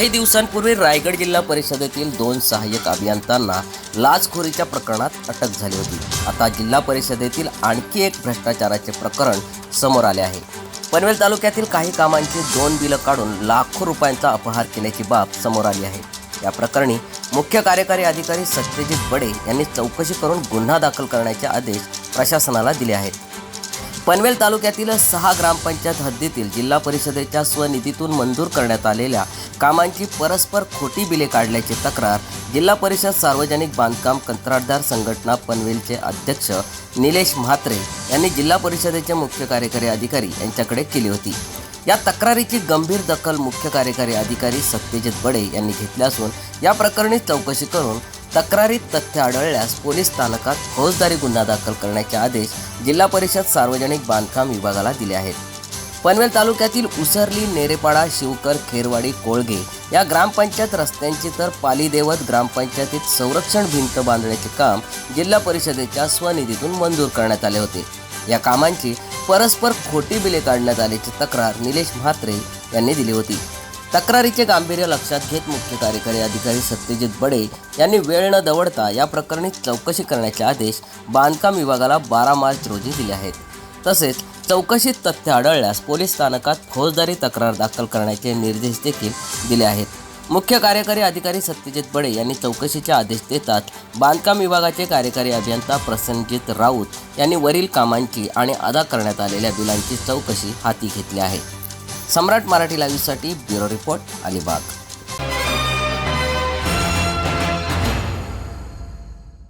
काही दिवसांपूर्वी रायगड जिल्हा परिषदेतील दोन सहाय्यक अभियंत्यांना लाचखोरीच्या प्रकरणात अटक झाली होती. आता जिल्हा परिषदेतील आणखी एक भ्रष्टाचाराचे प्रकरण समोर आले आहे. पनवेल तालुक्यातील काही कामांची दोन बिलं काढून लाखो रुपयांचा अपहार केल्याची बाब समोर आली आहे. या प्रकरणी मुख्य कार्यकारी अधिकारी सत्यजित बडे यांनी चौकशी करून गुन्हा दाखल करण्याचे आदेश प्रशासनाला दिले आहेत. पनवेल तालुक्यातील सहा ग्रामपंचायत हद्दीतील जिल्हा परिषदेच्या स्वनिधीतून मंजूर करण्यात आलेल्या कामांची परस्पर खोटी बिले काढल्याची तक्रार जिल्हा परिषद सार्वजनिक बांधकाम कंत्राटदार संघटना पनवेलचे अध्यक्ष निलेश म्हात्रे यांनी जिल्हा परिषदेचे मुख्य कार्यकारी अधिकारी यांच्याकडे केली होती. या तक्रारीची गंभीर दखल मुख्य कार्यकारी अधिकारी सत्यजित बडे यांनी घेतली असून या प्रकरणी चौकशी करून तक्रारीत तथ्य आढळल्यास पोलीस स्थानकात फौजदारी गुन्हा दाखल करण्याचे आदेश जिल्हा परिषद सार्वजनिक बांधकाम विभागाला दिले आहेत. पनवेल तालुक्यातील उसरली नेरेपाडा शिवकर खेरवाडी कोळगे या ग्रामपंचायत रस्त्यांची तर पालीदेवत ग्रामपंचायतीत संरक्षण भिंत बांधण्याचे काम जिल्हा परिषदेच्या स्वनिधीतून मंजूर करण्यात आले होते. या कामांची परस्पर खोटी बिले काढण्यात आल्याची तक्रार निलेश म्हात्रे यांनी दिली होती. तक्रारीचे गांभीर्य लक्षात घेत मुख्य कार्यकारी अधिकारी सत्यजित बडे यांनी वेळ न दवडता या प्रकरणी चौकशी करण्याचे आदेश बांधकाम विभागाला बारा मार्च रोजी दिले आहेत. तसेच चौकशीत तथ्य आढळल्यास पोलीस स्थानकात फौजदारी तक्रार दाखल करण्याचे निर्देश देखील दिले आहेत. मुख्य कार्यकारी अधिकारी सत्यजित बडे यांनी चौकशीचे आदेश देतात बांधकाम विभागाचे कार्यकारी अभियंता प्रसन्नजित राऊत यांनी वरील कामांची आणि अदा करण्यात आलेल्या बिलांची चौकशी हाती घेतली आहे. सम्राट मराठी लाईव्हसाठी ब्युरो रिपोर्ट अलिबाग.